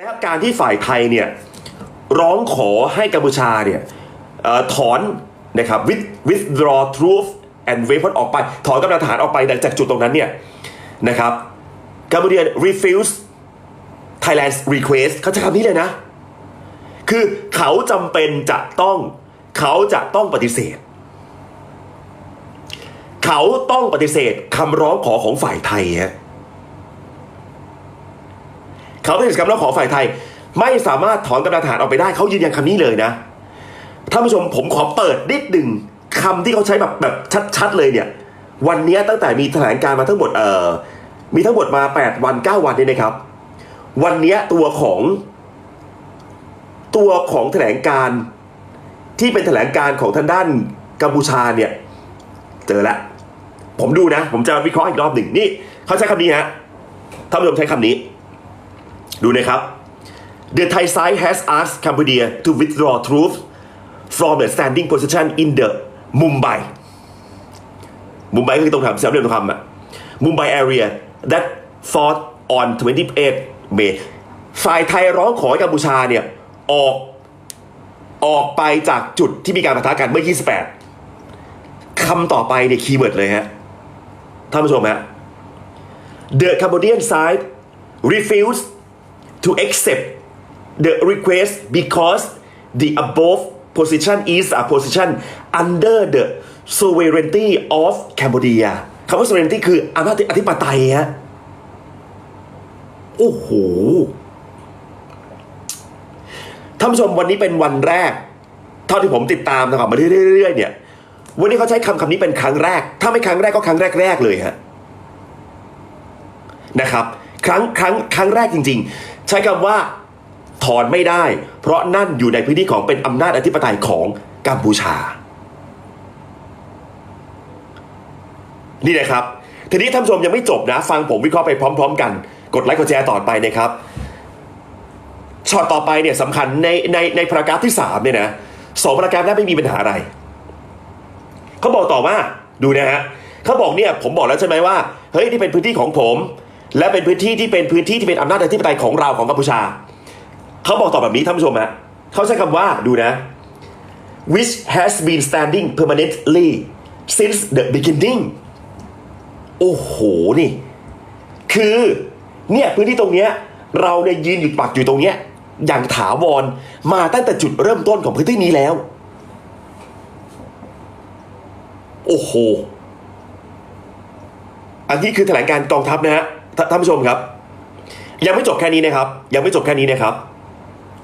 และการที่ฝ่ายไทยเนี่ยร้องขอให้กัมพูชาเนี่ยเอ่อถอนนะครับ with withdraw troops and weapons ออกไป ถอนกำลังทหารออกไปจากจุดตรงนั้นเนี่ยนะครับกัมพูชา refuse Thailand's request เขาใช้คำนี้เลยนะ คือเขาจำเป็นจะต้องเขาจะต้องปฏิเสธ เขาต้องปฏิเสธคำร้องขอของฝ่ายไทยฮะ เขาปฏิเสธคำร้องขอฝ่ายไทย ไม่สามารถถอนกำลังทหารออกไปได้เขายืนยันคำนี้เลยนะท่านผู้ชมผมขอเปิดนิดหนึ่งคำที่เขาใช้แบบแบบชัดๆเลยเนี่ย วันนี้ตั้งแต่มีแถลงการมาทั้งหมดเอ่อมีทั้งหมดมา 8 วัน 9 วันเนี่ยนะครับ วันนี้ตัวของตัวของแถลงการที่เป็นแถลงการของทางด้านกัมพูชาเนี่ย เจอแล้วผมดูนะ ผมจะวิเคราะห์อีกรอบหนึ่งนี่เขาใช้คำนี้ฮะท่านผู้ชมใช้คำนี้ ดูนะครับ The Thai side has asked Cambodia to withdraw troops from the standing position in the Mumbai Mumbai คือตรงแถบสามเหลี่ยมทองคำอะ Mumbai area that fought on 28 May ฝ่ายไทยร้องขอกัมพูชาเนี่ยออกออกไปจากจุดที่มีการปะทะกันเมื่อ 28 คำต่อไปเนี่ยคีย์เวิร์ดเลยฮะ ท่านผู้ชมฮะ The Cambodian side refused to accept the request because the above position is a position under the sovereignty of Cambodia คำว่า sovereignty คืออำนาจอธิปไตยฮะ โอ้โห ท่านผู้ชมวันนี้เป็นวันแรก เท่าที่ผมติดตามนะครับมาเรื่อยๆเนี่ย วันนี้เขาใช้คำคำนี้เป็นครั้งแรก ถ้าไม่ครั้งแรกก็ครั้งแรกๆเลยฮะ นะครับ ครั้งครั้งครั้งแรกจริง ๆ ใช้คำว่าถอนไม่ได้ เพราะนั่นอยู่ในพื้นที่ของเป็นอำนาจอธิปไตยของกัมพูชา นี่นะครับ ทีนี้ท่านผู้ชมยังไม่จบนะ ฟังผมวิเคราะห์ไปพร้อม ๆ กัน กดไลค์กดแชร์ต่อไปนะครับช็อตต่อไปเนี่ยสำคัญในในในพารากราฟที่สามเนี่ยนะสองพารากราฟนั้นไม่มีปัญหาอะไร เขาบอกต่อว่าดูนะฮะเขาบอกเนี่ยผมบอกแล้วใช่ไหมว่าเฮ้ยนี่เป็นพื้นที่ของผม และเป็นพื้นที่ที่เป็นพื้นที่ที่เป็นอำนาจอธิปไตยของเราของกัมพูชา เขาบอกต่อแบบนี้ท่านผู้ชมฮะเขาใช้คำว่าดูนะ which has been standing permanently since the beginning โอ้โหนี่ คือเนี่ยพื้นที่ตรงเนี้ยเราเนี่ยยืนอยู่ปักอยู่ตรงเนี้ยอย่างถาวรมาตั้งแต่จุดเริ่มต้นของพื้นที่นี้แล้ว โอ้โห อันนี้คือแถลงการกองทัพนะฮะ ท่าท่านผู้ชมครับ ยังไม่จบแค่นี้นะครับ ยังไม่จบแค่นี้นะครับ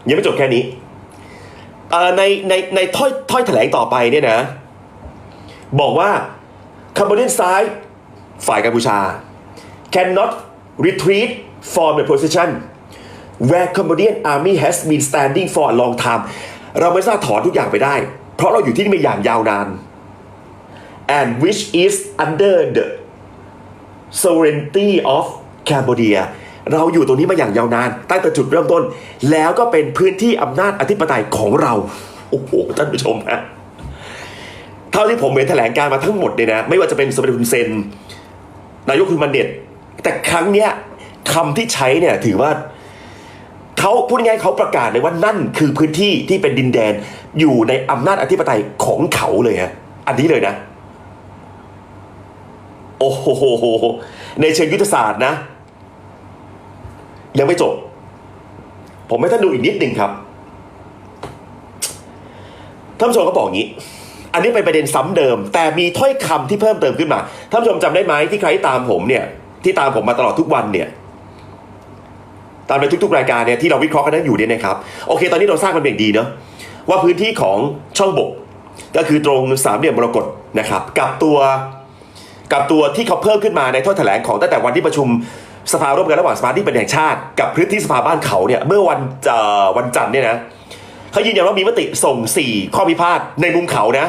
ยังไม่จบแค่นี้ในในในถ้อยถ้อยแถลงต่อไปเนี่ยนะ บอกว่าคัม b บ d เ a n side ฝ่ายกัมพูชา cannot retreat from the position where Cambodian army has been standing for a long time เราไม่สามารถถอนทุกอย่างไปได้ เพราะเราอยู่ที่นี่มาอย่างยาวนาน and which is under the sovereignty of Cambodia เราอยู่ตรงนี้มาอย่างยาวนานตั้งแต่จุดเริ่มต้น แล้วก็เป็นพื้นที่อำนาจอธิปไตยของเรา โอ้โห ท่านผู้ชมฮะเท่าที่ผมเห็นแถลงการมาทั้งหมดเนี่ยนะ ไม่ว่าจะเป็นสมเด็จคุณเซน นายกคุณมันเด็ดแต่ครั้งเนี้ยคำที่ใช้เนี่ยถือว่าเขาพูดง่ายเขาประกาศเลยว่านั่นคือพื้นที่ที่เป็นดินแดนอยู่ในอำนาจอธิปไตยของเขาเลยฮะอันนี้เลยนะ โอ้โหในเชิงยุทธศาสตร์นะ ยังไม่จบ ผมให้ท่านดูอีกนิดหนึ่งครับท่านผู้ชมก็บอกอย่างนี้ อันนี้เป็นประเด็นซ้ำเดิม แต่มีถ้อยคำที่เพิ่มเติมขึ้นมาท่านผู้ชมจำได้ไหมที่ใครตามผมเนี่ย ที่ตามผมมาตลอดทุกวันเนี่ย ตามในทุกๆรายการเนี่ยที่เราวิเคราะห์กันนั้นอยู่เนี่ยนะครับ โอเค ตอนนี้เราสร้างมันเป็นอย่างดีเนาะว่าพื้นที่ของช่องบก ก็คือตรงสามเหลี่ยมมรกตนะครับ กับตัว กับตัวที่เขาเพิ่มขึ้นมาในถ้อยแถลงของตั้งแต่วันที่ประชุมสภาร่วมกันระหว่างสภาที่เป็นแห่งชาติกับพื้นที่สภาบ้านเขาเนี่ยเมื่อวันวันจันทร์เนี่ยนะเขายืนยันว่ามีมติส่ง 4 ข้อพิพาทในมุมเขานะ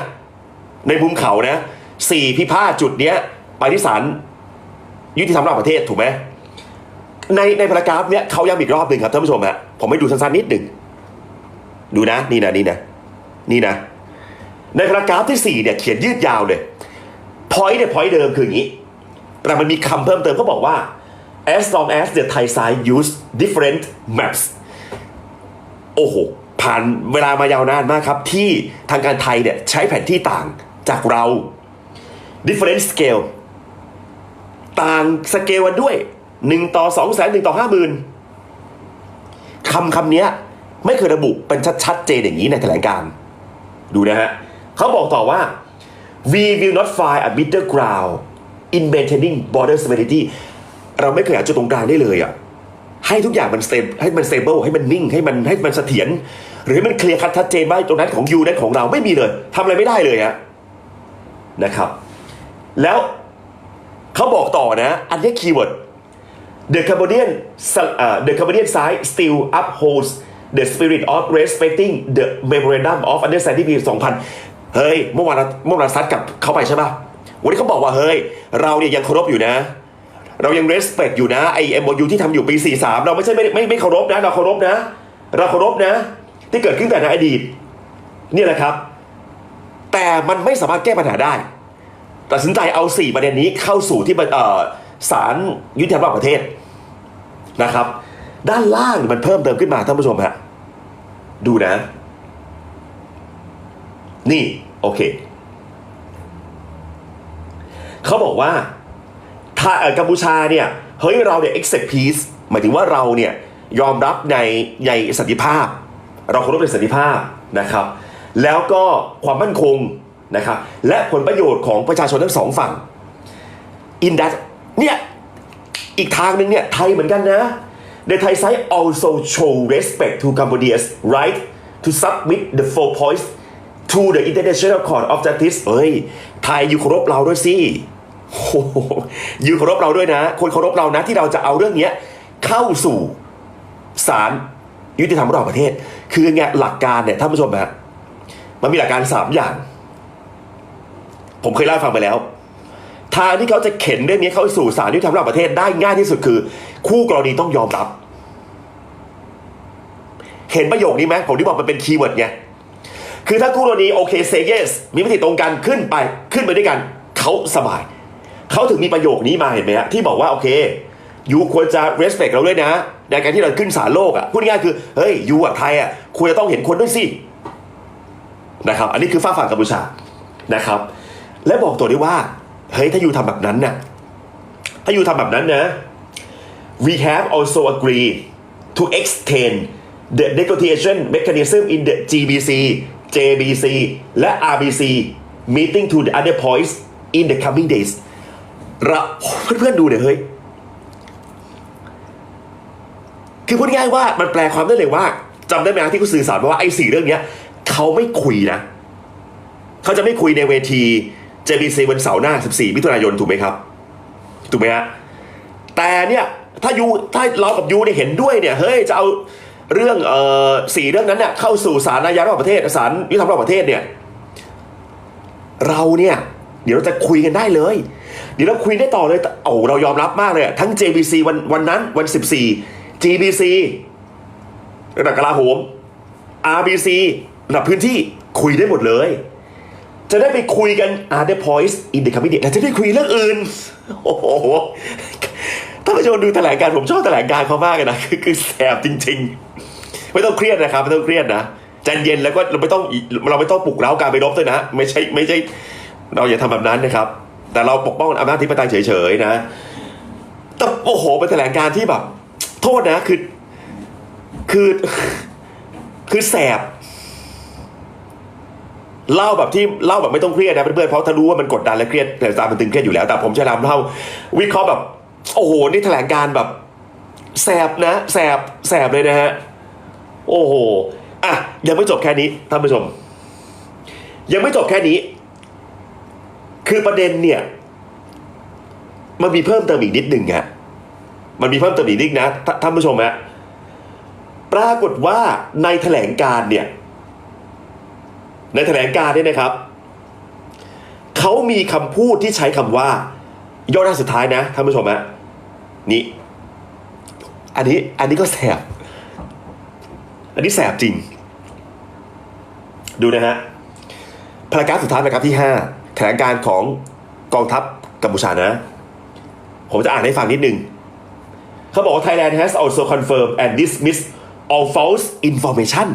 ในมุมเขานะสี่พิพาทจุดเนี้ยไปที่ศาลยุติธรรมระหว่างประเทศถูกไหมในในพารากราฟเนี้ยเขาย้ำอีกรอบหนึ่งครับท่านผู้ชมฮะผมให้ดูสั้นๆนิดหนึ่งดูนะนี่นะนี่นะนี่นะ ในพารากราฟที่สี่เนี่ยเขียนยืดยาวเลย อยต์เนี่ยพอยต์เดิมคืออย่างนี้ แต่มันมีคำเพิ่มเติมเขาบอกว่า as long as the Thai side use different maps โอ้โห ผ่านเวลามายาวนานมากครับ ที่ทางการไทยเนี่ยใช้แผนที่ต่างจากเรา different scale ต่างสเกลกันด้วย 1 ต่อ2แสน1ต่อ 5 0,000คำคำนี้ไม่เคยระบุเป็นชัดชัดเจนอย่างนี้ในแถลงการ์ดูนะฮะเขาบอกต่อว่า we will not find a middle ground in maintaining border stability เราไม่เคยหาจุดตรงกลางได้เลยอะให้ทุกอย่างมันเซมให้มันเซเบิลให้มันนิ่งให้มันให้มันเสถียรหรือให้มันเคลียร์คัดชัดเจนว่าตรงนั้นของยูนั้นของเราไม่มีเลยทำอะไรไม่ได้เลยฮะนะครับ แล้วเขาบอกต่อนะ อันนี้คีย์เวิร์ด The Cambodian uh, the Cambodian side still upholds the spirit of respecting the memorandum of understanding ปี2000 เฮ้ยเมื่อวานเมื่อวานซัดกับเขาไปใช่ปะวันนี้เขาบอกว่าเฮ้ย เราเนี่ยยังเคารพอยู่นะ เรายัง respect อยู่นะไอ MOU ที่ทำอยู่ปี 43 เราไม่ใช่ไม่ไม่ไม่เคารพนะ เราเคารพนะ เราเคารพนะ ที่เกิดขึ้นแต่ในอดีตนี่แหละครับ แต่มันไม่สามารถแก้ปัญหาได้ตัดสินใจเอา 4 ประเด็นนี้เข้าสู่ที่เออศาลยุติธรรมระหว่างประเทศนะครับ ด้านล่างมันเพิ่มเติมขึ้นมาท่านผู้ชมฮะดูนะ นี่ โอเค เขาบอกว่า ถ้าเอ่อกัมพูชาเนี่ย เฮ้ยเราเนี่ย accept peace หมายถึงว่าเราเนี่ย ยอมรับในในสันติภาพ เราเคารพในสันติภาพนะครับ แล้วก็ความมั่นคงนะครับ และผลประโยชน์ของประชาชนทั้งสองฝั่ง in that เนี่ย อีกทางหนึ่งเนี่ย ไทยเหมือนกันนะ The Thai side also show respect to Cambodia's right to submit the four points to the International Court of Justice เฮ้ย ไทยอยู่เคารพเราด้วยสิโอ้โหยู่เคารพเราด้วยนะ คนเคารพเรานะที่เราจะเอาเรื่องเนี้ยเข้าสู่ศาลยุติธรรมระหว่างประเทศ คือไงหลักการเนี่ยท่านผู้ชมฮะมันมีหลักการสามอย่าง ผมเคยเล่าให้ฟังไปแล้ว ทางที่เขาจะเข็นเรื่องนี้เข้าสู่ศาลยุติธรรมระหว่างประเทศได้ง่ายที่สุดคือ คู่กรณีต้องยอมรับ เห็นประโยคนี้ไหมผมที่บอกมันเป็นคีย์เวิร์ดไง คือถ้าคู่กรณีโอเคเซเยสมีมติตรงกันขึ้นไปขึ้นไปด้วยกันเขาสบาย เขาถึงมีประโยคนี้มาเห็นไหมฮะที่บอกว่าโอเคยูควรจะ respect เราด้วยนะ ในการที่เราขึ้นศาลโลกอะพูดง่ายคือเฮ้ยยูอะไทยอะควรจะต้องเห็นคนด้วยสินะครับอันนี้คือฝ้าฝั่งกัมพูชานะครับ และบอกตัวด้วยว่าเฮ้ยถ้ายูทำแบบนั้นน่ะถ้ายูทำแบบนั้นนะ we have also agreed to extend the negotiation mechanism in the GBC JBC และ RBC meeting to the other points in the coming days เราเพื่อนๆดูเนี่ยเฮ้ย คือพูดง่ายว่ามันแปลความได้เลยว่าจำได้ไหมที่เขาสื่อสารว่าไอ้สี่เรื่องเนี้ยเขาไม่คุยนะ เขาจะไม่คุยในเวที JBC วันเสาร์หน้า 14 มิถุนายนถูกไหมครับ ถูกไหมฮะแต่เนี่ยถ้ายูถ้าเรากับยูเนี่ยเห็นด้วยเนี่ยเฮ้ยจะเอา เรื่องเอ่อสี่เรื่องนั้นเนี่ยเข้าสู่ศาลอาญาระหว่างประเทศศาลยุติธรรมระหว่างประเทศเนี่ยเราเนี่ยเดี๋ยวเราจะคุยกันได้เลย เดี๋ยวเราคุยได้ต่อเลยโอ้เรายอมรับมากเลยทั้ง JBC วันวันนั้นวัน 14 GBC ระดับกลาโหม RBC ระดับพื้นที่คุยได้หมดเลย จะได้ไปคุยกัน other points in the committee แต่จะได้คุยเรื่องอื่น โอ้โหถ้านผู้ชมดูแถลงการผมชอบแถลงการเขามากเลยนะ คือคือแสบจริง ๆ ไม่ต้องเครียดนะครับไม่ต้องเครียดนะใจเย็นแล้วก็เราไม่ต้องเราไม่ต้องปลุกเร้าการไปรบด้วยนะ ไม่ใช่ไม่ใช่ เราอย่าทำแบบนั้นนะครับ แต่เราปกป้องอำนาจธิปไตยเฉยๆนะแต่โอ้โหเป็นแถลงการที่แบบ โทษนะคือ คือคือแสบเล่าแบบที่เล่าแบบไม่ต้องเครียดนะเพื่อนๆเพราะถ้ารู้ว่ามันกดดันและเครียดแต่ตามันตึงเครียดอยู่แล้ว แต่ผมจะทำเล่าวิเคราะห์แบบ โอ้โหนี่แถลงการแบบแสบนะแสบแสบเลยนะฮะ โอ้โหอะยังไม่จบแค่นี้ท่านผู้ชม ยังไม่จบแค่นี้ คือประเด็นเนี่ย มันมีเพิ่มเติมอีกนิดหนึ่งฮะมันมีเพิ่มเติมอีกนิดนะท่านผู้ชมฮะปรากฏว่าในแถลงการเนี่ย ในแถลงการเนี่ยนะครับเขามีคำพูดที่ใช้คำว่าย่อหน้าสุดท้ายนะท่านผู้ชมฮะนี่ อันนี้อันนี้ก็แสบ อันนี้แสบจริง ดูนะฮะพารากราฟสุดท้ายพารากราฟที่ 5 แถลงการของกองทัพกัมพูชานะ ผมจะอ่านให้ฟังนิดนึงเขาบอกว่า Thailand has also confirmed and dismissed all false information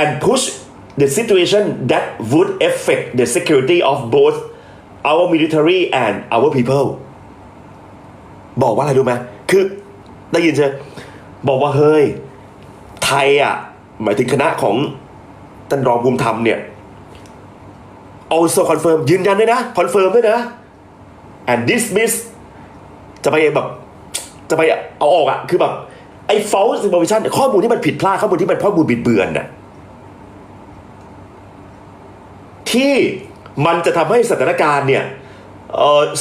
and push the situation that would affect the security of both our military and our people บอกว่าอะไรรู้ไหมคือได้ยินใช่ บอกว่าเฮ้ย ไทยอะ หมายถึงคณะของท่านรองภูมิธรรมเนี่ย also confirm ยืนยันด้วยนะ confirm ด้วยนะ and dismiss จะไปแบบ จะไปเอาออกอะ คือแบบ ไอ้ false information ข้อมูลที่มันผิดพลาด ข้อมูลที่มันข้อมูลบิดเบือนน่ะที่มันจะทำให้สถานการณ์เนี่ย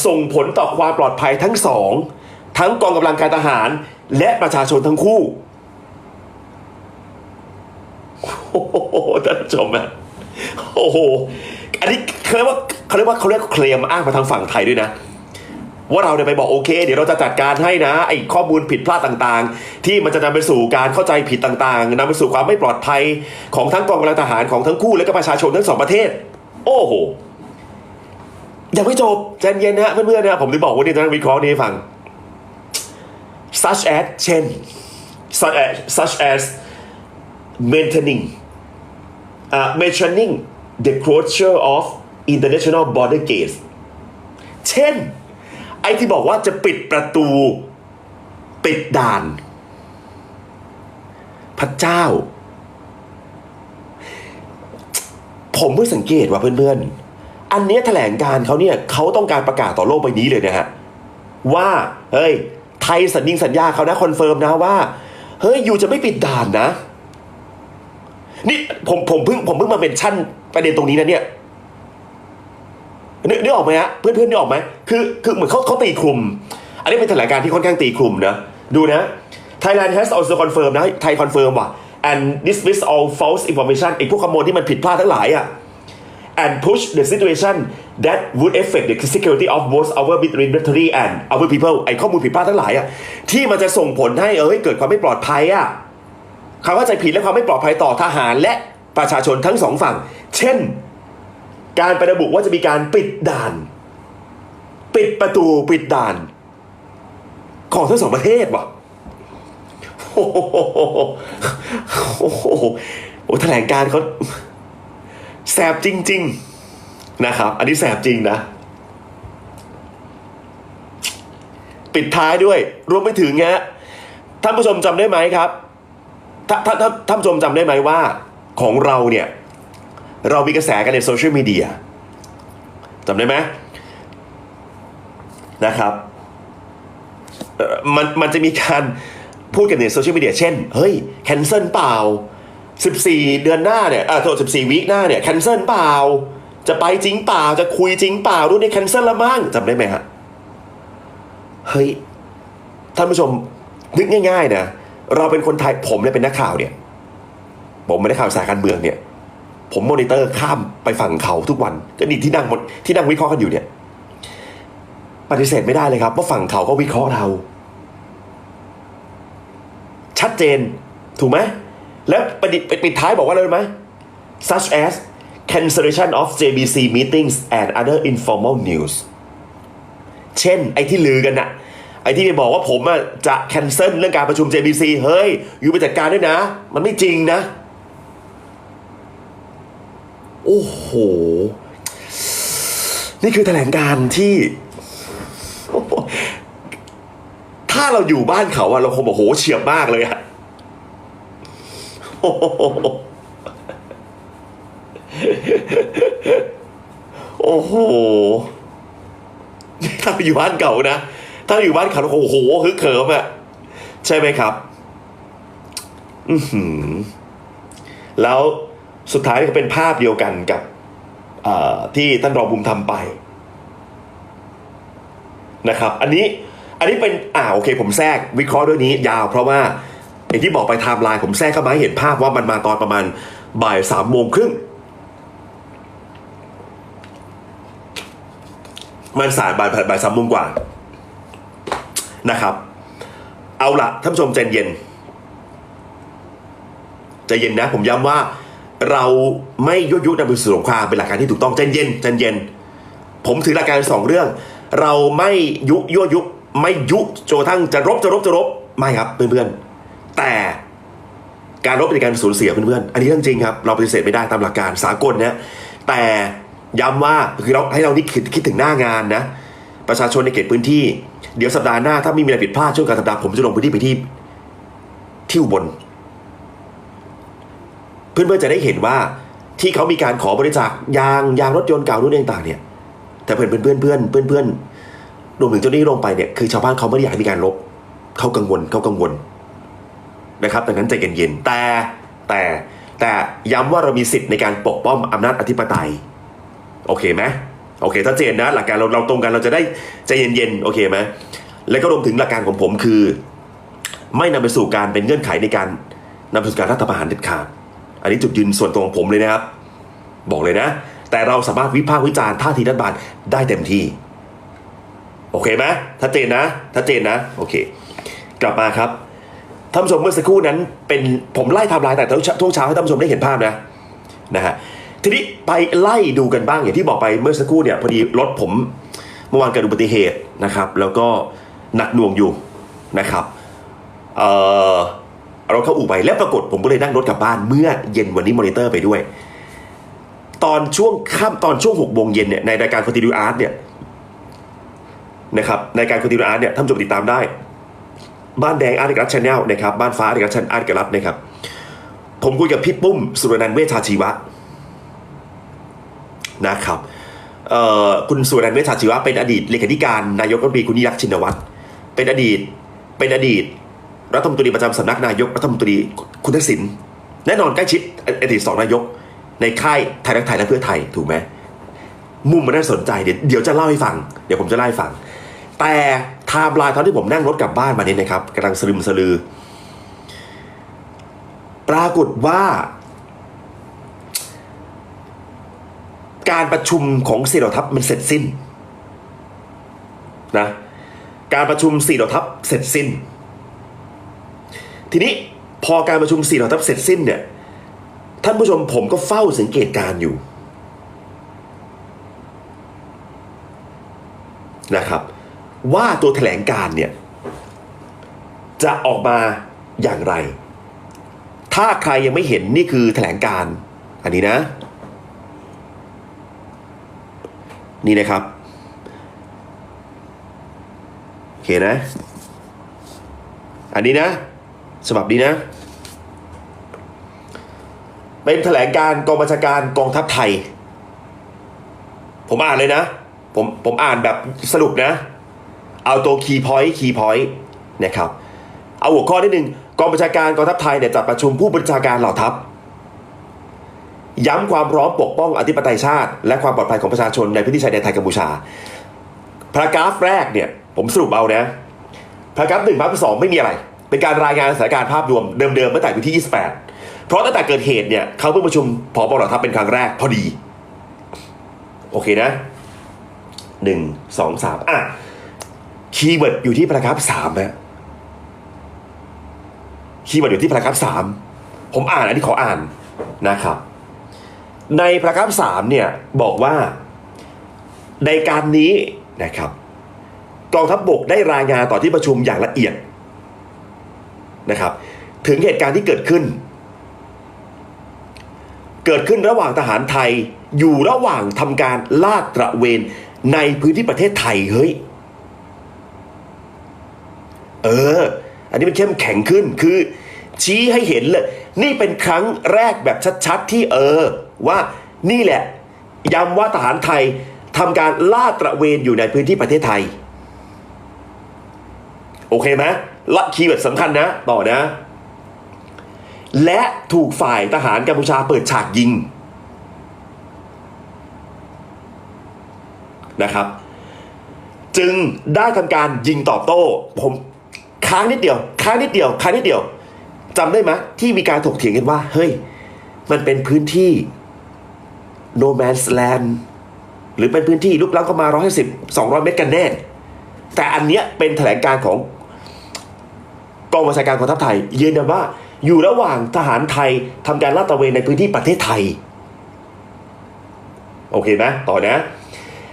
ส่งผลต่อความปลอดภัยทั้งสอง ทั้งกองกำลังการทหาร และประชาชนทั้งคู่โอ้โหท่านผู้ชมอะโอ้โหอันนี้เขาเรียกว่าเขาเรียกว่าเขาเรียกเคลมอ้างมาทางฝั่งไทยด้วยนะ ว่าเราเนี่ยไปบอกโอเค เดี๋ยวเราจะจัดการให้นะไอ้ข้อมูลผิดพลาดต่างๆ ที่มันจะนำไปสู่การเข้าใจผิดต่างๆนำไปสู่ความไม่ปลอดภัยของทั้งกองกำลังทหารของทั้งคู่และก็ประชาชนทั้งสองประเทศ โอ้โหยังไม่จบใจเย็นนะเพื่อนๆนะผมถึงบอกว่านี่จะนั่งวิเคราะห์นี่ให้ฟัง such as เช่น such as such as maintaining uh, mentioning the closure of international border gates เช่น ไอ้ที่บอกว่าจะปิดประตู ปิดด่าน พระเจ้า ผมเพิ่งสังเกตว่าเพื่อนๆ อันเนี้ยแถลงการเขาเนี่ยเขาต้องการประกาศต่อโลกใบนี้เลยนะฮะ ว่า เฮ้ย ไทยสัญญิงสัญญาเขานะคอนเฟิร์มนะว่าเฮ้ยยูจะไม่ปิดด่านนะ นี่ผมผมเพิ่งผมเพิ่งมาเป็นชั่นประเด็นตรงนี้นะเนี่ยนึกนึกออกไหมฮะเพื่อนเพื่อนนึกออกไหมคือคือเหมือนเขาเขาตีคลุม อันนี้เป็นแถลงการที่ค่อนข้างตีคลุมนะดูนะ Thailand has also confirmed นะไทยคอนเฟิร์มว่ะ and dismiss all false information ไอ้พวกข้อมูลที่มันผิดพลาดทั้งหลายอะ and push the situation that would affect the security of both our military and our people ไอ้ข้อมูลผิดพลาดทั้งหลายอะที่มันจะส่งผลให้เอ้ยเกิดความไม่ปลอดภัยอะคำวามเข้าใจผิดและความไม่ปลอดภัยต่อทหารและประชาชนทั้งสองฝั่ง เช่น การไประบุว่าจะมีการปิดด่าน ปิดประตูปิดด่าน ของทั้งสองประเทศว่ะโอ้โหโอ้โหโอ้แถลงการเขา แสบจริง ๆนะครับ อันนี้แสบจริงนะ ปิดท้ายด้วย รวมไปถึงเงี้ยท่านผู้ชมจำได้ไหมครับถ้าถ้าถ้าท่านผู้ชมจำได้ไหมว่า ของเราเนี่ย เรามีกระแสกันในโซเชียลมีเดียจำได้ไหมนะครับมันมันจะมีการพูดกันในโซเชียลมีเดียเช่น เฮ้ย แคนเซิลเปล่า 14 เดือนหน้าเนี่ยอ่าโทษ14วีคหน้าเนี่ยแคนเซิลเปล่า จะไปจริงเปล่า จะคุยจริงเปล่ารุ่นนี้แคนเซิลละมั้งจำได้ไหมฮะ เฮ้ย ท่านผู้ชมนึกง่ายๆนะเราเป็นคนไทยผมเนี่ยเป็นนักข่าวเนี่ย ผมไม่ได้ข่าวสายการเมืองเนี่ย ผมมอนิเตอร์ข้ามไปฝั่งเขาทุกวันก็นี่ที่นั่งบนที่นั่งวิเคราะห์กันอยู่เนี่ยปฏิเสธไม่ได้เลยครับว่าฝั่งเขาก็วิเคราะห์เรา ชัดเจนถูกไหม แล้วประดิษฐ์ปิดท้ายบอกว่าอะไรรู้ไหม such as cancellation of JBC meetings and other informal news เช่น ไอ้ที่ลือกันนะไอ้ที่บอกว่าผมจะแคนเซิลเรื่องการประชุม JBC เฮ้ย อยู่ไปจัดการด้วยนะ มันไม่จริงนะ โอ้โห นี่คือแถลงการที่ ถ้าเราอยู่บ้านเขาอะเราคงบอกโหเฉียบมากเลยอะ โอ้โหโอ้โห ถ้าอยู่บ้านเก่านะ ถ้าอยู่บ้านเขาโอ้โหฮึกเขิมอะใช่ไหมครับ อือหือแล้วสุดท้ายก็เป็นภาพเดียวกันกับที่ท่านรองบุมทำไปนะครับ อันนี้อันนี้เป็นอ่าโอเค ผมแทรกวิเคราะห์เรื่องนี้ยาวเพราะว่า อย่างที่บอกไปไทม์ไลน์ผมแทรกเข้ามาให้เห็นภาพว่ามันมาตอนประมาณบ่ายสามโมงครึ่งมันสายบ่ายบ่ายสามโมงกว่านะครับ เอาละท่านผู้ชมใจเย็นใจเย็นนะ ผมย้ำว่าเราไม่ยุยุนำไปสู่สงครามเป็นหลักการที่ถูกต้องใจเย็นใจเย็น ผมถือหลักการสองเรื่อง เราไม่ยุยั่วยุไม่ยุจนทั่งจะรบจะรบจะรบไม่ครับเพื่อน แต่การรบเป็นการสูญเสียเพื่อนๆ อันนี้เรื่องจริงครับ เราปฏิเสธไม่ได้ตามหลักการสากลนะแต่ย้ำว่าคือเราให้เรานี่คิดคิดถึงหน้างานนะ ประชาชนในเขตพื้นที่ เดี๋ยวสัปดาห์หน้าถ้าไม่มีอะไรผิดพลาดช่วงกลารสัปดาห์ผมจะลงพื้นที่ไปที่ที่อุบลเพื่อนๆจะได้เห็นว่าที่เขามีการขอบริจาคยางยางรถยนต์เก่ารุ่นต่างๆเนี่ย แต่เพื่อนเพื่อนเพื่อนเพื่อนเพื่อนเพื่อนรวมถึงเจ้าหนี้ลงไปเนี่ยคือชาวบ้านเขาไม่ได้อยากให้มีการลบเขากังวลเขากังวล นะครับดังนั้นใจเย็นๆแต่แต่แต่ย้ำว่าเรามีสิทธิ์ในการปกป้องอำนาจอธิปไตย โอเคไหมโอเคชัดเจนนะหลักการเราเราตรงกันเราจะได้ใจเย็นๆโอเคไหมแล้วก็รวมถึงหลักการของผมคือ ไม่นำไปสู่การเป็นเงื่อนไขในการนำไปสู่การรัฐประหารเด็ดขาดอันนี้จุดยืนส่วนตัวของผมเลยนะครับ บอกเลยนะ แต่เราสามารถวิพากษ์วิจารณ์ท่าทีรัฐบาลได้เต็มที่ โอเคไหมชัดเจนนะชัดเจนนะ โอเค กลับมาครับ ท่านผู้ชมเมื่อสักครู่นั้นเป็นผมไล่ไทม์ไลน์แต่ทุกเช้าให้ท่านผู้ชมได้เห็นภาพนะนะฮะทีนี้ไปไล่ดูกันบ้างอย่างที่บอกไปเมื่อสักครู่เนี่ยพอดีรถผมเมื่อวานเกิดอุบัติเหตุนะครับ แล้วก็หนักหน่วงอยู่นะครับเอ่อราเข้าอู่ไปแล้วปรากฏผมก็เลยนั่งรถกลับบ้านเมื่อเย็นวันนี้มอนิเตอร์ไปด้วย ตอนช่วงค่ำตอนช่วงหกโมงเย็นเนี่ยในรายการ Continue Art เนี่ยนะครับในการ Continue Art เนี่ยท่านผู้ชมติดตามได้ บ้านแดงอาร์ติกรัชชาแนลนะครับบ้านฟ้าอาร์ติกรัชอาร์ติกรัชนะครับ ผมคุยกับพี่ปุ้ม สุรนันท์เวชาชีวะนะครับคุณสุรนันท์เวชาชีวะเป็นอดีตเลขาธิการนายกรัฐมนตรีคุณยิ่งรักษ์ชินวัตรเป็นอดีตเป็นอดีตรัฐมนตรีประจำสำนักนายกรัฐมนตรีคุณทักษิณแน่นอนใกล้ชิดอดีตสองนายก ในค่ายไทยรักไทยและเพื่อไทยถูกไหมมุมมันน่าสนใจเดี๋ยวเดี๋ยวจะเล่าให้ฟัง เดี๋ยวผมจะเล่าให้ฟัง แต่ไทม์ไลน์ตอนที่ผมนั่งรถกลับบ้านมาเนี่ยนะครับกำลังสลึมสลือ ปรากฏว่า การประชุมของสี่เหล่าทัพมันเสร็จสิ้นนะการประชุมสี่เหล่าทัพเสร็จสิ้น ทีนี้พอการประชุมสี่เหล่าทัพเสร็จสิ้นเนี่ยท่านผู้ชมผมก็เฝ้าสังเกตการอยู่นะครับ ว่าตัวแถลงการเนี่ย จะออกมาอย่างไร ถ้าใครยังไม่เห็นนี่คือแถลงการอันนี้นะ นี่นะครับ โอเคนะ อันนี้นะฉบับนี้นะ เป็นแถลงการกองบัญชาการกองทัพไทย ผมอ่านเลยนะ ผมผมอ่านแบบสรุปนะ เอาตัวคีย์พอยต์คีย์พอยต์นะครับเอาหัวข้อนิดนึงกองบัญชาการกองทัพไทยเนี่ยจัดประชุมผู้บัญชาการเหล่าทัพ ย้ำความพร้อมปกป้องอธิปไตยชาติ และความปลอดภัยของประชาชนในพื้นที่ชายแดนไทยกัมพูชาพารากราฟแรกเนี่ยผมสรุปเอานะพารากราฟหนึ่งพารากราฟสองไม่มีอะไร เป็นการรายงานสถานการณ์ภาพรวมเดิมๆเมื่อแต่วันที่ 28 เพราะตั้งแต่เกิดเหตุเนี่ยเขาเพิ่งประชุมผบเหล่าทัพเป็นครั้งแรกพอดี โอเคนะหนึ่งสองสามอะ คีย์เวิร์ดอยู่ที่พารากราฟสามฮะคีย์เวิร์ดอยู่ที่พารากราฟสามผมอ่านอันนี้ขออ่านนะครับ ในพารากราฟสามเนี่ยบอกว่าในการนี้นะครับกองทัพบบกได้รายงานต่อที่ประชุมอย่างละเอียดนะครับ ถึงเหตุการณ์ที่เกิดขึ้น เกิดขึ้นระหว่างทหารไทยอยู่ระหว่างทำการลาดตระเวนในพื้นที่ประเทศไทยเฮ้ย เออ อันนี้มันเข้มแข็งขึ้นคือ ชี้ให้เห็นเลย นี่เป็นครั้งแรกแบบชัดๆที่เออ ว่านี่แหละย้ำว่าทหารไทยทำการลาดตระเวนอยู่ในพื้นที่ประเทศไทย โอเคไหมละคีย์เวิร์ดสำคัญนะ ต่อนะ และถูกฝ่ายทหารกัมพูชาเปิดฉากยิงนะครับ จึงได้ทำการยิงตอบโต้ ผม ค้างนิดเดียว ค้างนิดเดียว ค้างนิดเดียวจำได้ไหมที่มีการถกเถียงกันว่า เฮ้ย มันเป็นพื้นที่ no man's land หรือเป็นพื้นที่ลุกล้ำเข้ามา 150 200 เมตรกันแน่ แต่อันเนี้ยเป็นแถลงการของกองบัญชาการกองทัพไทย ยืนยันว่าอยู่ระหว่างทหารไทยทำการลาดตระเวนในพื้นที่ประเทศไทย โอเคไหมต่อนะ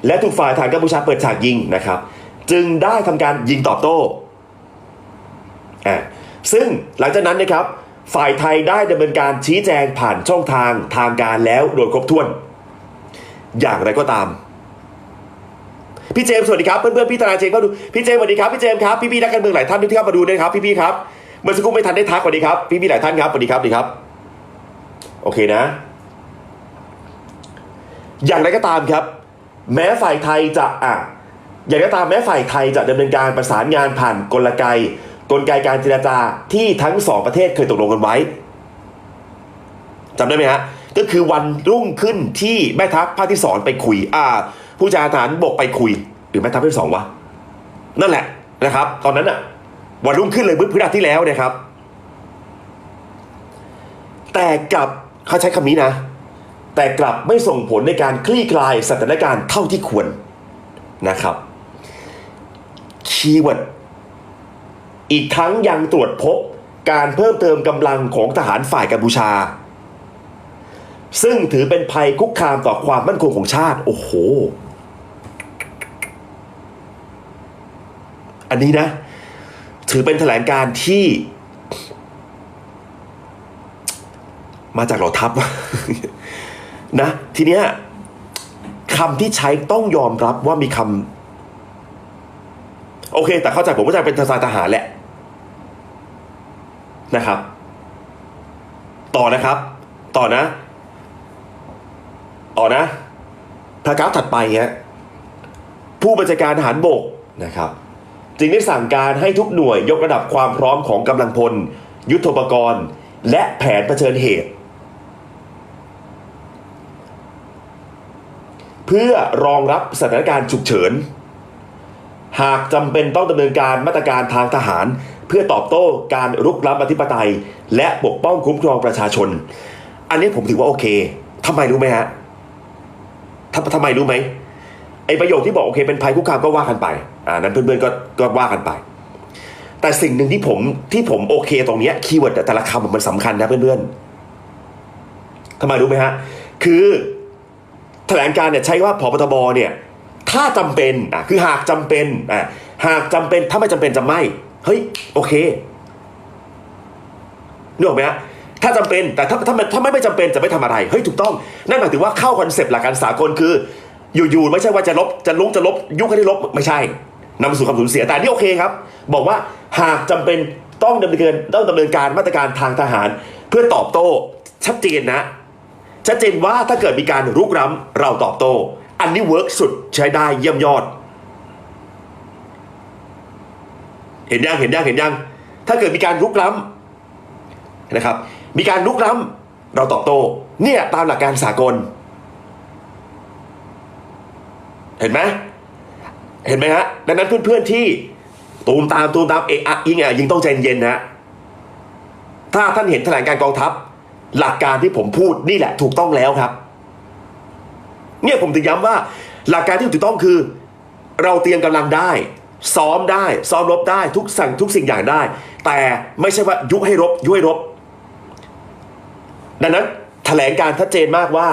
และถูกฝ่ายทารกัมพูชาเปิดฉากยิงนะครับ จึงได้ทำการยิงตอบโต้ อ่าซึ่งหลังจากนั้นนะครับฝ่ายไทยได้ดำเนินการชี้แจงผ่านช่องทางทางการแล้วโดยครบถ้วน อย่างไรก็ตาม พี่เจมส์สวัสดีครับเพื่อนๆพี่ธนาเจมส์ก็ดูพี่เจมส์สวัสดีครับพี่เจมส์ครับพี่ๆนักการเมืองหลายท่านที่เข้ามาดูด้วยครับพี่ๆครับเมื่อสักครู่ไม่ทันได้ทักสวัสดีครับพี่ๆหลายท่านครับสวัสดีครับสวัสดีครับ โอเคนะ อย่างไรก็ตามครับ แม้ฝ่ายไทยจะอะอย่างไรก็ตามแม้ฝ่ายไทยจะดำเนินการประสานงานผ่านกลไก กลไกการเจรจาที่ทั้งสองประเทศเคยตกลงกันไว้จำได้ไหมฮะก็คือวันรุ่งขึ้นที่แม่ทัพภาคที่สองไปคุย อ่า ผู้จาทหารบกไปคุย หรือแม่ทัพภาคที่สองวะนั่นแหละนะครับ ตอนนั้นอะวันรุ่งขึ้นเลยพฤหัสที่แล้วนะครับ แต่กลับเขาใช้คำนี้นะ แต่กลับไม่ส่งผลในการคลี่คลายสถานการณ์เท่าที่ควรนะครับคีย์เวิร์ด อีกทั้งยังตรวจพบการเพิ่มเติมกำลังของทหารฝ่ายกัมพูชา ซึ่งถือเป็นภัยคุกคามต่อความมั่นคงของชาติ โอ้โห อันนี้นะ ถือเป็นแถลงการที่ มาจากเหล่าทัพนะ ทีเนี้ยคำที่ใช้ต้องยอมรับว่ามีคำโอเค แต่เข้าใจผมเข้าใจเป็นทศายทหารแหละ นะครับ ต่อนะครับ ต่อนะ ต่อนะพระกราฟถัดไปฮะผู้บัญชาการทหารบกนะครับ จึงได้สั่งการให้ทุกหน่วยยกระดับความพร้อมของกำลังพล ยุทธปกรณ์ และแผนเผชิญเหตุ เพื่อรองรับสถานการณ์ฉุกเฉิน หากจำเป็นต้องดำเนินการมาตรการทางทหาร เพื่อตอบโต้การรุกล้ำอธิปไตย และปกป้องคุ้มครองประชาชน อันนี้ผมถือว่าโอเคทำไมรู้ไหมฮะทำทำไมรู้ไหมไอประโยคที่บอกโอเค เป็นภัยคุกคามก็ว่ากันไปอ่านั้นเพื่อนๆก็ก็ว่ากันไป แต่สิ่งหนึ่งที่ผมที่ผมโอเคตรงเนี้ยคีย์เวิร์ดแต่ละคำมันสำคัญนะเพื่อนๆทำไมรู้ไหมฮะคือแถลงการเนี่ยใช้ว่าพบทบเนี่ยถ้าจำเป็นอะคือหากจำเป็นอะหากจำเป็นถ้าไม่จำเป็นจะไม่ เฮ้ยโอเคนึกออกไหมฮะถ้าจำเป็นแต่ถ้าถ้ามันถ้าไม่ไม่จำเป็นจะไม่ทำอะไรเฮ้ยถูกต้อง นั่นหมายถึงว่าเข้าคอนเซปต์หลักการสากลคือ อยู่ๆไม่ใช่ว่าจะลบจะลุกจะลบ ยุคให้ได้ลบไม่ใช่นำไปสู่ความสูญเสียแต่นี่โอเคครับ บอกว่าหากจำเป็นต้องดำเนินต้องดำเนินการมาตรการทางทหาร เพื่อตอบโต้ชัดเจนนะ ชัดเจนว่าถ้าเกิดมีการรุกร้ำเราตอบโต้ อันนี้เวิร์กสุดใช้ได้เยี่ยมยอด เห็นยังเห็นยังเห็นยังถ้าเกิดมีการรุกล้ำนะครับ มีการรุกล้ำเราตอบโต้เนี่ยตามหลักการสากล เห็นไหมเห็นไหมฮะดังนั้นเพื่อนๆที่ตูมตามตูมตามเอะอะยิงอะยิงต้องใจเย็นนะถ้าท่านเห็นแถลงการกองทัพ หลักการที่ผมพูดนี่แหละถูกต้องแล้วครับ เนี่ยผมถึงย้ำว่าหลักการที่ถูกต้องคือ เราเตรียมกำลังได้ ซ้อมได้ ซ้อมรบได้ทุกสั่งทุกสิ่งอย่างได้ แต่ไม่ใช่ว่ายุให้รบ ยุให้รบ ดังนั้นแถลงการชัดเจนมากว่า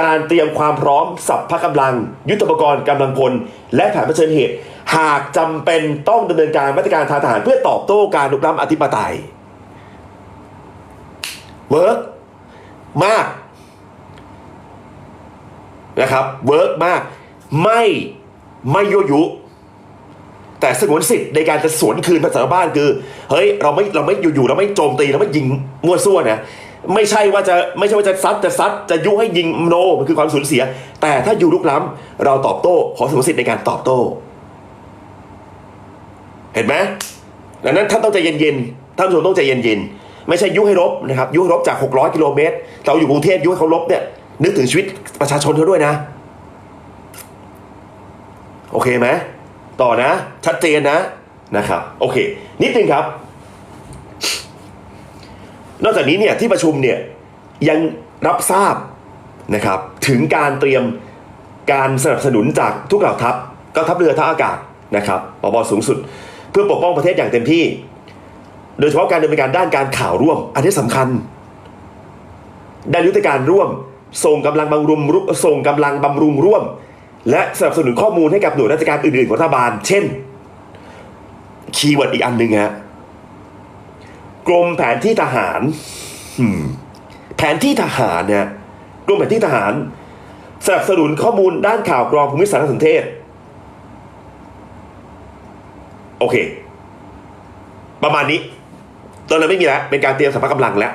การเตรียมความพร้อมสัพพะกำลัง ยุทธปกรณ์กำลังพล และแผนเผชิญเหตุ หากจำเป็นต้องดำเนินการมาตรการทางทหาร เพื่อตอบโต้การลุกล้ำอธิปไตยเวิร์กมากนะครับเวิร์กมาก ไม่ไม่ยั่วยุ แต่สงวนสิทธิ์ในการจะสวนคืนภาษาบ้านคือ เฮ้ยเราไม่เราไม่อยู่ๆเราไม่โจมตีเราไม่ยิงมั่วซั่วนะไม่ใช่ว่าจะไม่ใช่ว่าจะซัดจะซัดจะยุให้ยิงโนมันคือความสูญเสีย แต่ถ้าอยู่ลุกล้ำเราตอบโต้ ขอสงวนสิทธิ์ในการตอบโต้ เห็นไหมดังนั้นท่านต้องใจเย็นๆท่านผู้ชมต้องใจเย็นๆไม่ใช่ยุให้รบนะครับยุให้รบจาก 600 กิโลเมตรเราอยู่กรุงเทพยุให้เขารบเนี่ยนึกถึงชีวิตประชาชนเขาด้วยนะ โอเคไหม ต่อนะ ชัดเจนนะนะครับโอเค นิดนึงครับ นอกจากนี้เนี่ยที่ประชุมเนี่ยยังรับทราบนะครับถึงการเตรียมการสนับสนุนจากทุกเหล่าทัพกองทัพเรือทัพอากาศนะครับปบสูงสุด เพื่อปกป้องประเทศอย่างเต็มที่ โดยเฉพาะการดำเนินการด้านการข่าวร่วม อันนี้สำคัญด้านยุทธการร่วม ส่งกำลังบำรุงส่งกำลังบำรุงร่วม และสนับสนุนข้อมูลให้กับหน่วยราชการอื่นๆของรัฐบาล เช่น คีย์เวิร์ดอีกอันหนึ่งฮะกรมแผนที่ทหารแผนที่ทหารเนี่ยกรมแผนที่ทหารสนับสนุนข้อมูลด้านข่าวกรองภูมิสารสนเทศ โอเค ประมาณนี้ ตอนนั้นไม่มีแล้ว เป็นการเตรียมสรรพกำลังแล้ว